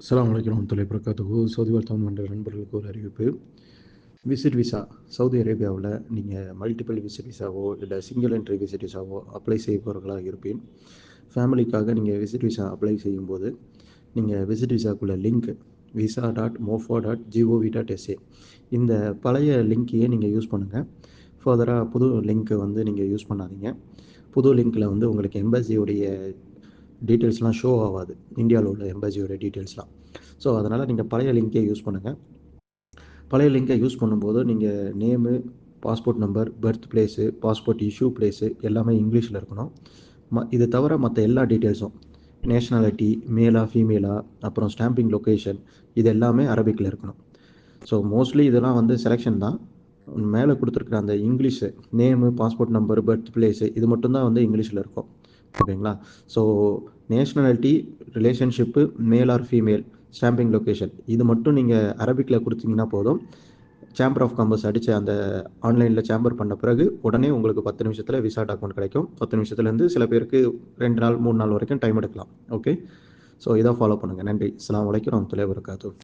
அஸ்ஸலாமு அலைக்கும் தொலை வபரகாத்துஹு சவுதி வர்த்தகம் மன்ற நண்பர்களுக்கு ஒரு அறிவிப்பு. விசிட் விசா சவுதி அரேபியாவில் நீங்கள் மல்டிபிள் விசிட் விசாவோ இல்லை சிங்கிள் என்ட்ரி விசிட் விசாவோ அப்ளை செய்பவர்களாக இருப்பேன். ஃபேமிலிக்காக நீங்கள் விசிட் விசா அப்ளை செய்யும்போது நீங்கள் visit விசாக்குள்ள link visa dot mofa dot gov dot SA இந்த பழைய லிங்க்கையே நீங்கள் யூஸ் பண்ணுங்கள் ஃபர்தராக புது லிங்க்கை வந்து நீங்கள் யூஸ் பண்ணாதீங்க. புது லிங்க்கில் வந்து உங்களுக்கு எம்பசியோடைய டீட்டெயில்ஸ்லாம் ஷோ ஆகாது. இந்தியாவில் உள்ள எம்பசியோட டீட்டெயில்ஸ்லாம் ஸோ அதனால் நீங்கள் பழைய லிங்க்கே யூஸ் பண்ணுங்கள் பழைய லிங்கை யூஸ் பண்ணும்போது நீங்கள் name passport number birth place passport issue place எல்லாமே இங்கிலீஷில் இருக்கணும். ம இது தவிர மற்ற எல்லா டீட்டெயில்ஸும் நேஷ்னாலிட்டி மேலா ஃபீமேலா அப்புறம் ஸ்டாம்பிங் லொக்கேஷன் இது எல்லாமே அரபிக்கில் இருக்கணும். ஸோ மோஸ்ட்லி இதெல்லாம் வந்து செலெக்ஷன் தான். மேலே கொடுத்துருக்குற அந்த English name passport number birth place இது மட்டும்தான் வந்து இங்கிலீஷில் இருக்கும். ஓகேங்களா? So nationality relationship male or female stamping location இது மட்டும் நீங்கள் அரபிக்கில் கொடுத்தீங்கன்னா போதும். சேம்பர் ஆஃப் காமர்ஸ் அடித்து அந்த ஆன்லைனில் சேம்பர் பண்ண பிறகு உடனே உங்களுக்கு பத்து நிமிஷத்தில் விசா டாக்குமெண்ட் கிடைக்கும். பத்து நிமிஷத்துலேருந்து சில பேருக்கு ரெண்டு நாள் மூணு நாள் வரைக்கும் டைம் எடுக்கலாம். ஓகே ஸோ இதை ஃபாலோ பண்ணுங்கள் நன்றி. அஸ்லாம் வலைக்கம் வரமத்துல்லாஹி வரகாத்து